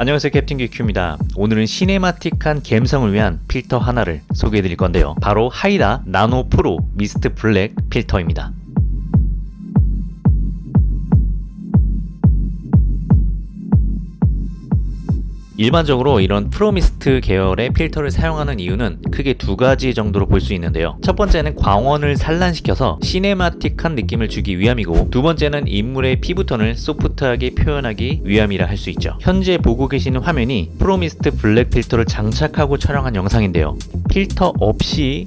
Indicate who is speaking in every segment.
Speaker 1: 안녕하세요 캡틴 귀큐입니다. 오늘은 시네마틱한 감성을 위한 필터 하나를 소개해 드릴 건데요. 바로 하이다 나노 프로 미스트 블랙 필터입니다. 일반적으로 이런 프로미스트 계열의 필터를 사용하는 이유는 크게 두 가지 정도로 볼 수 있는데요. 첫 번째는 광원을 산란시켜서 시네마틱한 느낌을 주기 위함이고 두 번째는 인물의 피부톤을 소프트하게 표현하기 위함이라 할 수 있죠. 현재 보고 계시는 화면이 프로미스트 블랙 필터를 장착하고 촬영한 영상인데요. 필터 없이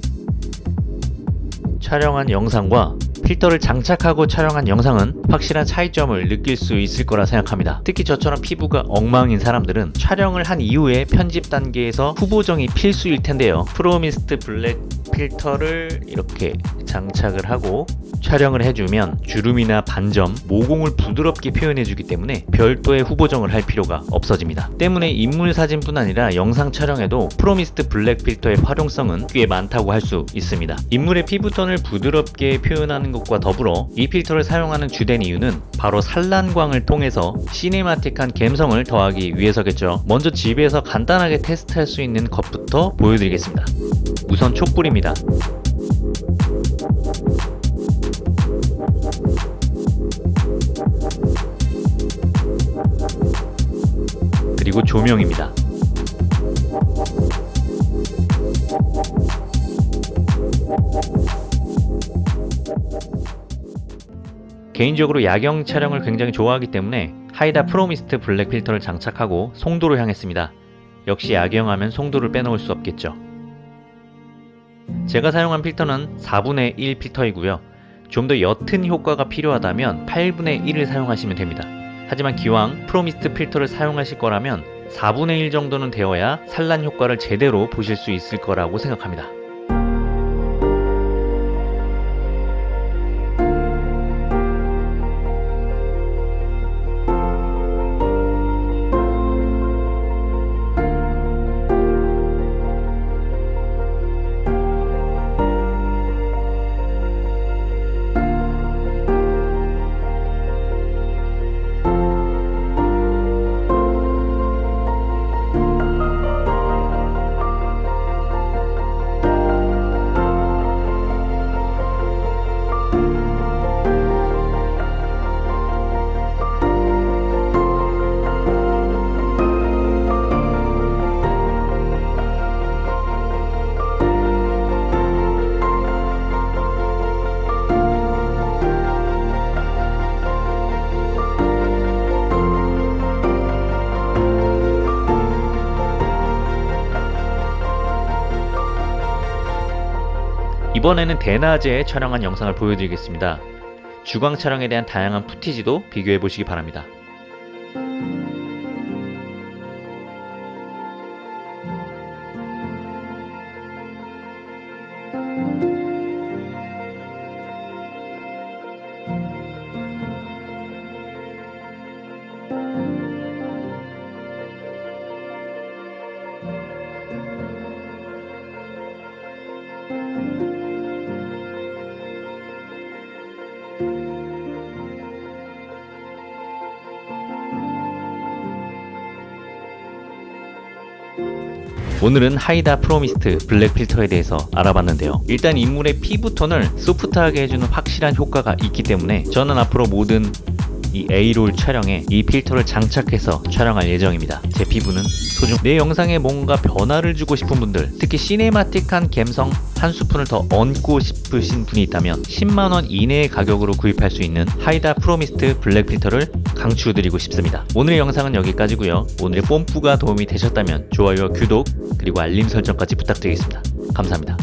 Speaker 1: 촬영한 영상과 필터를 장착하고 촬영한 영상은 확실한 차이점을 느낄 수 있을 거라 생각합니다. 특히 저처럼 피부가 엉망인 사람들은 촬영을 한 이후에 편집 단계에서 후보정이 필수일 텐데요. 프로미스트 블랙 필터를 이렇게 장착을 하고 촬영을 해주면 주름이나 반점, 모공을 부드럽게 표현해주기 때문에 별도의 후보정을 할 필요가 없어집니다. 때문에 인물 사진뿐 아니라 영상 촬영에도 프로미스트 블랙 필터의 활용성은 꽤 많다고 할 수 있습니다. 인물의 피부톤을 부드럽게 표현하는 것과 더불어 이 필터를 사용하는 주된 이유는 바로 산란광을 통해서 시네마틱한 감성을 더하기 위해서겠죠. 먼저 집에서 간단하게 테스트할 수 있는 것부터 보여드리겠습니다. 우선 촛불입니다. 그리고 조명입니다. 개인적으로 야경 촬영을 굉장히 좋아하기 때문에 하이다 프로미스트 블랙 필터를 장착하고 송도를 향했습니다. 역시 야경하면 송도를 빼놓을 수 없겠죠. 제가 사용한 필터는 4분의 1 필터이고요. 좀 더 옅은 효과가 필요하다면 8분의 1을 사용하시면 됩니다. 하지만 기왕 프로미스트 필터를 사용하실 거라면 4분의 1 정도는 되어야 산란 효과를 제대로 보실 수 있을 거라고 생각합니다. 이번에는 대낮에 촬영한 영상을 보여드리겠습니다. 주광 촬영에 대한 다양한 푸티지도 비교해 보시기 바랍니다. 오늘은 하이다 프로미스트 블랙 필터에 대해서 알아봤는데요. 일단 인물의 피부 톤을 소프트하게 해주는 확실한 효과가 있기 때문에 저는 앞으로 모든 이 A롤 촬영에 이 필터를 장착해서 촬영할 예정입니다. 제 피부는 소중. 내 영상에 뭔가 변화를 주고 싶은 분들, 특히 시네마틱한 감성 한 스푼을 더 얹고 싶으신 분이 있다면 10만원 이내의 가격으로 구입할 수 있는 하이다 프로미스트 블랙 필터를 강추드리고 싶습니다. 오늘의 영상은 여기까지고요. 오늘의 뽐뿌가 도움이 되셨다면 좋아요와 구독 그리고 알림 설정까지 부탁드리겠습니다. 감사합니다.